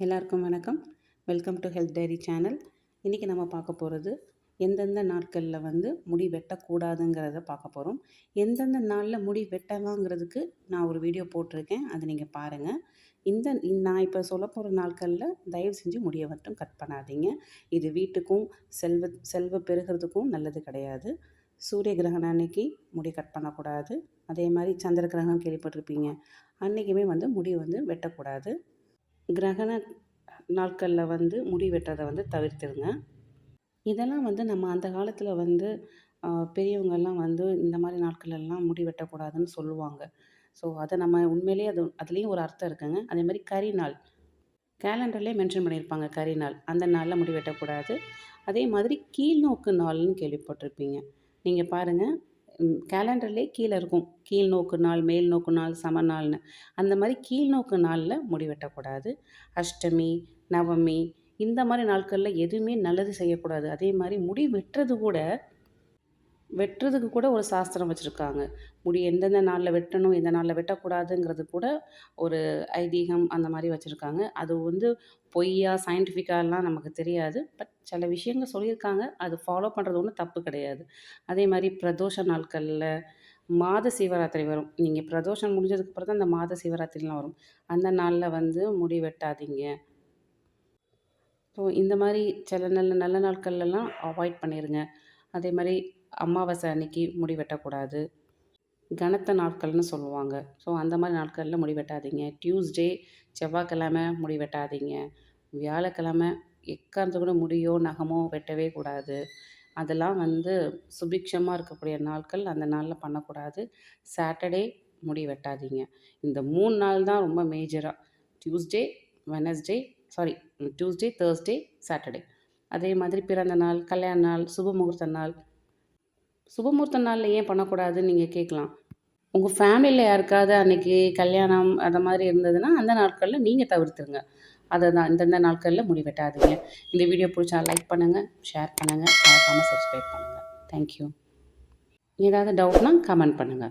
எல்லாருக்கும் வணக்கம். Welcome to health diary channel இன்றைக்கி நம்ம பார்க்க போகிறது எந்தெந்த நாட்களில் வந்து முடி வெட்டக்கூடாதுங்கிறத பார்க்க போகிறோம் எந்தெந்த நாளில் முடி வெட்டலாங்கிறதுக்கு நான் ஒரு வீடியோ போட்டிருக்கேன். அதை நீங்கள் பாருங்கள் இந்த நான் இப்போ சொல்ல போகிற நாட்களில் தயவு செஞ்சு முடியை மட்டும் கட் பண்ணாதீங்க. இது வீட்டுக்கும் செல்வ செல்வ பெருகிறதுக்கும் நல்லது கிடையாது. சூரிய கிரகணம் அன்னைக்கு முடி கட் பண்ணக்கூடாது. அதே மாதிரி சந்திர கிரகணம் கேள்விப்பட்டிருப்பீங்க. அன்றைக்குமே வந்து முடி வந்து வெட்டக்கூடாது. கிரகண நாட்களில் வந்து முடி வெட்டுறதை வந்து தவிர்த்துருங்க. இதெல்லாம் வந்து நம்ம அந்த காலத்தில் வந்து பெரியவங்கெல்லாம் வந்து இந்த மாதிரி நாட்களெல்லாம் முடி வெட்டக்கூடாதுன்னு சொல்லுவாங்க. ஸோ அதை நம்ம உண்மையிலேயே அது அதுலேயும் ஒரு அர்த்தம் இருக்குங்க. அதே மாதிரி கறி நாள். கேலண்டர்லேயே மென்ஷன் பண்ணியிருப்பாங்க கறி நாள். அந்த நாளில் முடி வெட்டக்கூடாது அதே மாதிரி கீழ்நோக்கு நாள்னு கேள்விப்பட்டிருப்பீங்க. நீங்கள் பாருங்கள் கேலண்டர்லேயே கீழே இருக்கும். கீழ் நோக்கு நாள் மேல் நோக்கு நாள் சம நாள்னு. அந்த மாதிரி கீழ் நோக்கு நாளில் முடி வெட்டக்கூடாது அஷ்டமி நவமி இந்த மாதிரி நாட்களில் எதுவுமே நல்லது செய்யக்கூடாது. அதே மாதிரி முடி வெட்டுறது கூட வெட்டுறதுக்கு கூட ஒரு சாஸ்திரம் வச்சுருக்காங்க. முடி எந்தெந்த நாளில் வெட்டணும் எந்த நாளில் வெட்டக்கூடாதுங்கிறது கூட ஒரு ஐதீகம் அந்த மாதிரி வச்சுருக்காங்க. அது வந்து பொய்யா சயின்டிஃபிக்காலாம் நமக்கு தெரியாது. பட் சில விஷயங்கள் சொல்லியிருக்காங்க. அது ஃபாலோ பண்ணுறது ஒன்றும் தப்பு கிடையாது. அதே மாதிரி பிரதோஷ நாட்களில் மாத சிவராத்திரி வரும். நீங்கள் பிரதோஷம் முடிஞ்சதுக்கப்புறம் தான் அந்த மாத சிவராத்திரிலாம் வரும். அந்த நாளில் வந்து முடி வெட்டாதீங்க. ஸோ இந்த மாதிரி சில நல்ல நல்ல நாட்கள்லாம் அவாய்ட் பண்ணிடுங்க அதே மாதிரி அமாவாசை அன்னைக்கு முடி வெட்டக்கூடாது. கனத்த நாட்கள்னு சொல்லுவாங்க. ஸோ அந்த மாதிரி நாட்களில் முடி வெட்டாதீங்க. டியூஸ்டே செவ்வாய்க்கிழமை முடி வெட்டாதீங்க. வியாழக்கிழமை எக்காந்து கூட முடியோ நகமோ வெட்டவே கூடாது. அதெல்லாம் வந்து சுபிக்ஷமாக இருக்கக்கூடிய நாட்கள் அந்த நாளில் பண்ணக்கூடாது. சாட்டர்டே முடி வெட்டாதீங்க. இந்த மூணு நாள் தான் ரொம்ப மேஜராக Tuesday Wednesday sorry Tuesday Thursday Saturday அதே மாதிரி பிறந்த நாள் கல்யாண நாள் சுப முகூர்த்த நாள் சுபமுகூர்த்த நாளில் ஏன் பண்ணக்கூடாதுன்னு நீங்கள் கேட்கலாம். உங்கள் ஃபேமிலியில் யாருக்காவது அன்றைக்கி கல்யாணம் அந்த மாதிரி இருந்ததுன்னா அந்த நாட்களில் நீங்கள் தவிர்த்துருங்க. அதை தான் இந்தந்த நாட்களில் முடிவெட்டாதீங்க. இந்த வீடியோ பிடிச்சா லைக் பண்ணுங்கள் ஷேர் பண்ணுங்கள் மறக்காமல் சப்ஸ்கிரைப் பண்ணுங்கள் தேங்க்யூ ஏதாவது டவுட்னால் கமெண்ட் பண்ணுங்கள்